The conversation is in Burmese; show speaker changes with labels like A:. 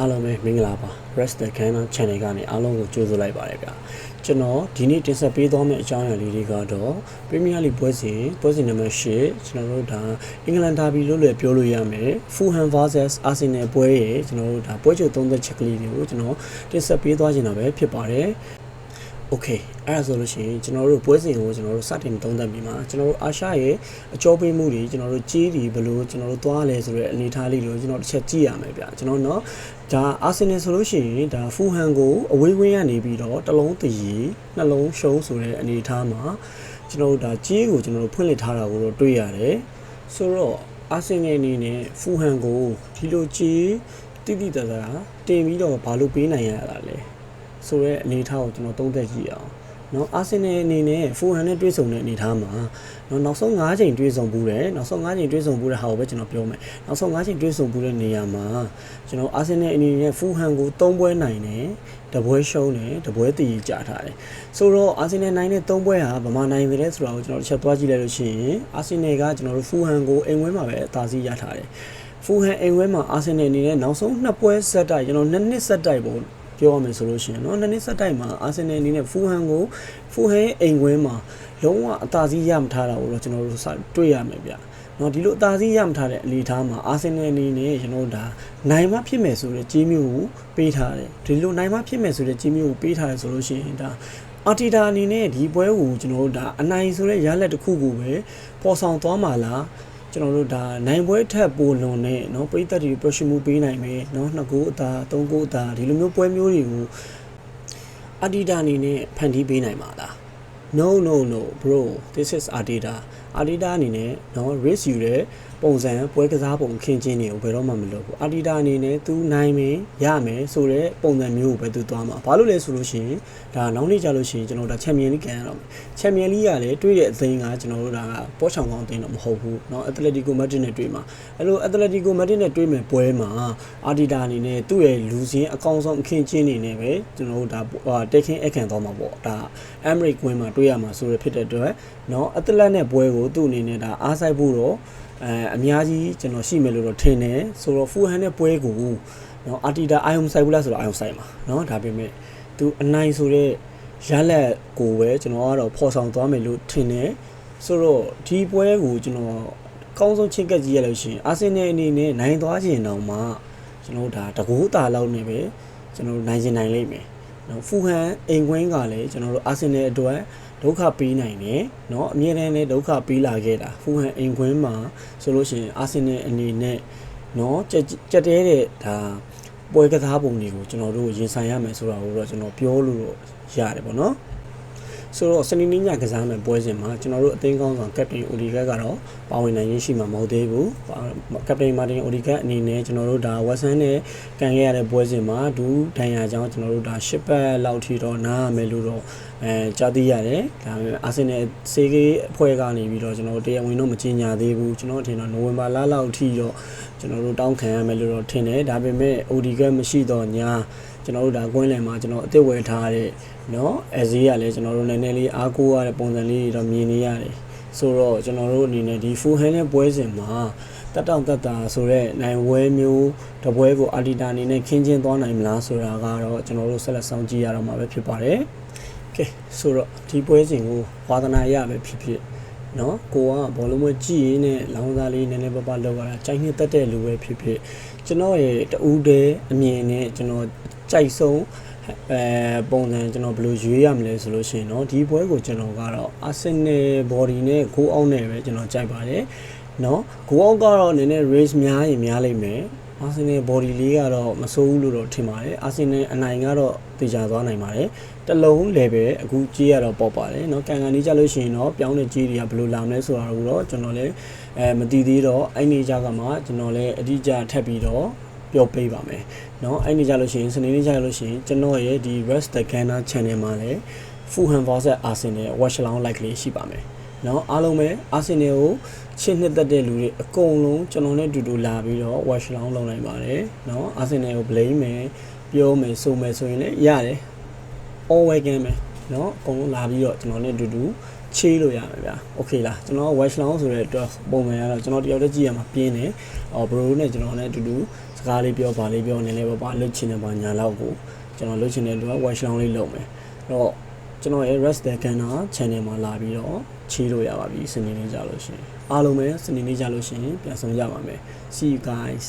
A: အားလုံးပဲမင်္ဂလာပါ Rest the Canna Channel ကနေအားလုံးကိုကြိုဆိုလိုက်ပါတယ်ဗျာကျွန်တော်ဒီနေ့တင်ဆက်ပေးသွားမယ့်အကြောင်းအရာလေးတွေကတော့ Premier League ပွဲစဉ်ပွဲစဉ်နံပါတ်၈ကျွန်တော်တို့ဒါအင်္ဂလန်ဒါဘီလို့လည်းပြောလို့ရမယ် Fulham vs Arsenal ပွဲရဲ့ကျွန်တော်တို့ဒါပွဲချုပ်သုံးသက်ချက်ကလေးတွေကိုကျွန်တော်တင်ဆက်ပေးသွားချင်တာပဲဖြစ်ပါတယ် โอเคအဲ့ဒါဆိုလို့ရှိရင်ကျွန်တော်တို့ပွဲစဉ်ကိုကျွန်တော်တို့စတင်သုံးသပ်ပြီးမှကျွန်တော်တို့အာရှရဲ့အကျော်ပေးမှုတွေကျွန်တော်တို့ကြီးတွေဘယ်လိုကျွန်တော်တို့သွားလဲဆိုတဲ့အနေအထားလေးတွေကိုကျွန်တော်တစ်ချက်ကြည့်ရမယ်ဗျကျွန်တော်တော့ဒါအာဆင်နယ်ဆိုလို့ရှိရင်ဒါဖူဟန်ကိုအဝေးဝင်းကနေပြီးတော့တစ်လုံးတည်နှလုံးရှုံးဆိုတဲ့အနေအထားမှာကျွန်တော်တို့ဒါကြီးကိုကျွန်တော်တို့ဖွင့်လှစ်ထားတာကိုတော့တွေ့ရတယ်ဆိုတော့အာဆင်နယ်အနေနဲ့ဖူဟန်ကိုဒီလိုကြီးတိတိတသာတင်ပြီးတော့ဘာလို့ပေးနိုင်ရတာလဲ ဆိုတဲ့အနေအထားကိုကျွန်တော်သုံးသပ်ကြည့်အောင်နော်အာဆင်နယ်အနေနဲ့400နဲ့တွဲဆုံတဲ့အနေအထားမှာနော်နောက်ဆုံး5ချိန်တွဲဆုံဘူးတယ်နောက်ဆုံး5ချိန်တွဲဆုံဘူးတဲ့ဟာကိုပဲကျွန်တော်ပြောမယ်နောက်ဆုံး5ချိန်တွဲဆုံဘူးတဲ့နေရာမှာကျွန်တော်အာဆင်နယ်အနေနဲ့400ကို3ပွဲနိုင်တယ်တပွဲရှုံးတယ်တပွဲတည်ကြထားတယ်ဆိုတော့အာဆင်နယ်နိုင်တဲ့3ပွဲဟာဗမာနိုင်တယ်ဆိုတာကိုကျွန်တော်တစ်ချက်သွားကြည့်လိုက်လို့ရှိရင်အာဆင်နယ်ကကျွန်တော်တို့400ကိုအိမ်ဝဲမှာပဲအသာစီးရထားတယ်ဖူဟန်အိမ်ဝဲမှာအာဆင်နယ်အနေနဲ့နောက်ဆုံး2ပွဲဆက်တိုက်ကျွန်တော်2နှစ်ဆက်တိုက်ပေါ့ ပြောရမယ်ဆိုလို့ရှိရင်เนาะနှစ်နှစ်ဆက်တိုက်မှာအာဆင်နယ်အနေနဲ့ဖူဟန်ကိုဖူဟန်အိမ်ဝဲမှာလုံးဝအသာစီးရမထားတာကိုတော့ကျွန်တော်တို့စတွေ့ရမယ်ဗျเนาะဒီလိုအသာစီးရမထားတဲ့အနေအထားမှာအာဆင်နယ်အနေနဲ့ကျွန်တော်တို့ဒါနိုင်မဖြစ်မယ်ဆိုတဲ့ကြီးမျိုးကိုပေးထားတယ်ဒီလိုနိုင်မဖြစ်မယ်ဆိုတဲ့ကြီးမျိုးကိုပေးထားတယ်ဆိုလို့ရှိရင်ဒါအာတီတာအနေနဲ့ဒီပွဲကိုကျွန်တော်တို့ဒါအနိုင်ဆိုတဲ့ရလက်တစ်ခုကိုပဲပေါ်ဆောင်သွားမှာလား ကျွန်တော်တို့ဒါနိုင်ပွဲထက်ပိုလွန်တဲ့เนาะပရိသတ်တွေ pressure မှုပေးနိုင်မယ်เนาะနှစ်ကိုအသာသုံးကိုအသာဒီလိုမျိုးပွဲမျိုးတွေကိုအာတီတာအနေနဲ့ဖန်တီးပေးနိုင်မှာလား no no no bro this is Adidas Adidas အနေနဲ့เนาะ risk ယူတဲ့ပုံစံပွဲကစားပုံခင်းချင်းတွေကိုဘယ်တော့မှမလုပ်ဘူး Adidas အနေနဲ့ तू နိုင်မယ်ရမယ်ဆိုတဲ့ပုံစံမျိုးကိုပဲ तू သွားမှာဘာလို့လဲဆိုလို့ရှိရင်ဒါနောက်နေ့ကြလို့ရှိရင်ကျွန်တော်တို့ဒါချန်ပီယံလိကန်ရတော့မယ်ချန်ပီယံလိကလည်းတွေ့တဲ့အသိန်းကကျွန်တော်တို့ဒါကပေါ်ချောင်ကောင်းအသိန်းတော့မဟုတ်ဘူးเนาะ Atletico Madrid နဲ့တွေ့မှာအဲ့လို Atletico Madrid နဲ့တွေ့မယ်ပွဲမှာ Adidas အနေနဲ့သူ့ရဲ့လူစင်းအကောင်းဆုံးအခင်းချင်းနေနဲ့ပဲကျွန်တော်တို့ဒါတက်ခင်းအခန့်သွားမှာပေါ့ဒါ Emirates ကွင်းမှာတွေ့ရမှာဆိုရဖြစ်တဲ့အတွက်เนาะ Atlet နဲ့ပွဲကို ိုကိုသူ့အနေနဲ့ဒါအားဆိုင်ဖို့တော့အဲအများကြီးကျွန်တော်ရှိမယ်လို့တော့ထင်တယ်ဆိုတော့ full hand နဲ့ပွဲကိုနော်အာတီတာအာယုံဆိုင်ဘူးလားဆိုတော့အာယုံဆိုင်ပါနော်ဒါပေမဲ့သူအနိုင်ဆိုတဲ့ရလက်ကိုပဲကျွန်တော်ကတော့ဖော်ဆောင်သွားမယ်လို့ထင်တယ်ဆိုတော့ဒီပွဲကိုကျွန်တော်ကောင်းဆုံးချင့်ကပ်ကြည့်ရလို့ရှိရင်အာဆင်နယ်အနေနဲ့နိုင်သွားခြင်းတောင်မှကျွန်တော်ဒါတကူတာလောက်နေပဲကျွန်တော်နိုင်ခြင်းနိုင်လိမ့်မယ်နော်ဖူဟန်အိမ်ကွင်းကလည်းကျွန်တော်တို့အာဆင်နယ်အတွက် ဒုက္ခပေးနိုင်တယ်เนาะအမြဲတမ်းလည်းဒုက္ခပေးလာခဲ့တာဖူဟန်အိမ်ခွင်းမှာဆိုလို့ရှိရင်အာဆင်နယ်အနေနဲ့เนาะကြက်ကြက်တဲတဲ့ဒါပွဲကစားပုံတွေကိုကျွန်တော်တို့ရင်ဆိုင်ရမယ်ဆိုတာကိုတော့ကျွန်တော်ပြောလို့ရတယ်ပေါ့နော် ဆိုတော့စနေနေ့ညကစားမယ်ပွဲစဉ်မှာကျွန်တော်တို့အသင်းကောင်းဆောင်ကပတိန်အိုလီဂတ်ကတော့ပါဝင်နိုင်ရရှိမှာမဟုတ်သေးဘူးကပတိန်မာတင်အိုလီဂတ်အနေနဲ့ကျွန်တော်တို့ဒါဝက်ဆန်နဲ့ကန်ခဲ့ရတဲ့ပွဲစဉ်မှာဒူးဒဏ်ရာကြောင့်ကျွန်တော်တို့ဒါရှစ်ပတ်လောက်ထိတော့နားရမယ်လို့တော့အဲကြားသိရတယ်ဒါပေမဲ့အာဆင်နယ်စေးကေးအဖွဲ့ကနေပြီးတော့ကျွန်တော်တို့တရားဝင်တော့မကြေညာသေးဘူးကျွန်တော်ထင်တော့နိုဝင်ဘာလလောက်ထိတော့ကျွန်တော်တို့တောင်းခံရမယ်လို့တော့ထင်တယ်ဒါပေမဲ့အိုဒီဂတ်မရှိတော့ညာ ကျွန်တော်တို့ဒါကွင်းလယ်မှာကျွန်တော်အစ်စ်ဝယ်ထားတဲ့เนาะအဲဈေးကလည်းကျွန်တော်တို့နည်းနည်းလေးအားကိုးရတဲ့ပုံစံလေးတွေတော့မြင်နေရတယ်ဆိုတော့ကျွန်တော်တို့အနေနဲ့ဒီ full hand နဲ့ပွဲစဉ်မှာတက်တောင့်တက်တာဆိုတော့နိုင်ဝဲမျိုးတပွဲကိုအာတီတာအနေနဲ့ခင်းချင်းသွားနိုင်မလားဆိုတာကတော့ကျွန်တော်တို့ဆက်လက်စောင့်ကြည့်ရတော့မှာပဲဖြစ်ပါတယ်။ကဲဆိုတော့ဒီပွဲစဉ်ကိုဝါသနာရပဲဖြစ်ဖြစ်နော်ကိုကဘောလုံးမကြည့်ရင်းနဲ့လောင်းစားလေးနည်းနည်းပါးပါးလောက်ရတာကြိုက်နှစ်တက်တဲ့လူပဲဖြစ်ဖြစ်ကျွန်တော်ရဲ့တူးတဲ့အမြင်နဲ့ကျွန်တော် ကြိုက်ဆုံးအဲပုံစံကျွန်တော်ဘယ်လိုရွေးရမလဲဆိုလို့ရှိရင်เนาะဒီပွဲကိုကျွန်တော်ကတော့ Arsenal body နဲ့ goal out နဲ့ပဲကျွန်တော်ကြိုက်ပါတယ်เนาะ goal out ကတော့နည်းနည်း race များရင်များလိမ့်မယ် Arsenal body လေးကတော့မစိုးဘူးလို့တော့ထင်ပါတယ် Arsenal အနိုင်ကတော့တေချာသွားနိုင်ပါတယ်တလုံး level အခုကြီးရတော့ပေါ့ပါတယ်เนาะကန်ကန်လေးကြလို့ရှိရင်တော့ပြောင်းတဲ့ကြီးတွေကဘယ်လိုလာမလဲဆိုတာကိုတော့ကျွန်တော်လည်းအဲမသိသေးတော့အဲ့နေကြကမှကျွန်တော်လည်းအတိအကျထပ်ပြီးတော့ ပြောပေးပါမယ်เนาะအဲ့နေကြလို့ရှိရင်စနေနေ့ကြလို့ရှိရင်ကျွန်တော်ရဲ့ဒီ Rest the Ghana channel မှာလည်း Fulham vs Arsenal watch along like လေးရှိပါမယ်เนาะအားလုံးပဲ Arsenal ကိုချစ်နှစ်သက်တဲ့လူတွေအကုန်လုံးကျွန်တော်နဲ့အတူတူလာပြီးတော့ watch along လုပ်နိုင်ပါတယ်เนาะ Arsenal ကို blame မယ်ပြောမယ်ဆိုမယ်ဆိုရင်လည်းရတယ် all welcome ပဲเนาะအကုန်လုံးလာပြီးတော့ကျွန်တော်နဲ့အတူတူချေးလို့ရမယ်ဗျာโอเคလားကျွန်တော် watch long ဆိုတဲ့အတွက်ပုံမှန်ကတော့ကျွန်တော်တယောက်တည်းကြည့်ရမှာပြင်းတယ်အော် bro နဲ့ကျွန်တော်နဲ့အတူတူ စကားလေးပြောပါလေးပြောနေလဲပါပါလှုပ်ချင်တယ်ပါညာလောက်ကိုကျွန်တော်လှုပ်ချင်တဲ့လူက watch long လေးလုပ်မယ်အဲ့တော့ကျွန်တော်ရဲ့ rest the canna channel မှာလာပြီးတော့ချီးလို့ရပါပြီစနေနေ့ကြလို့ရှိရင်အားလုံးပဲစနေနေ့ကြလို့ရှိရင်ပြန်ဆောင်ကြပါမယ် see you guys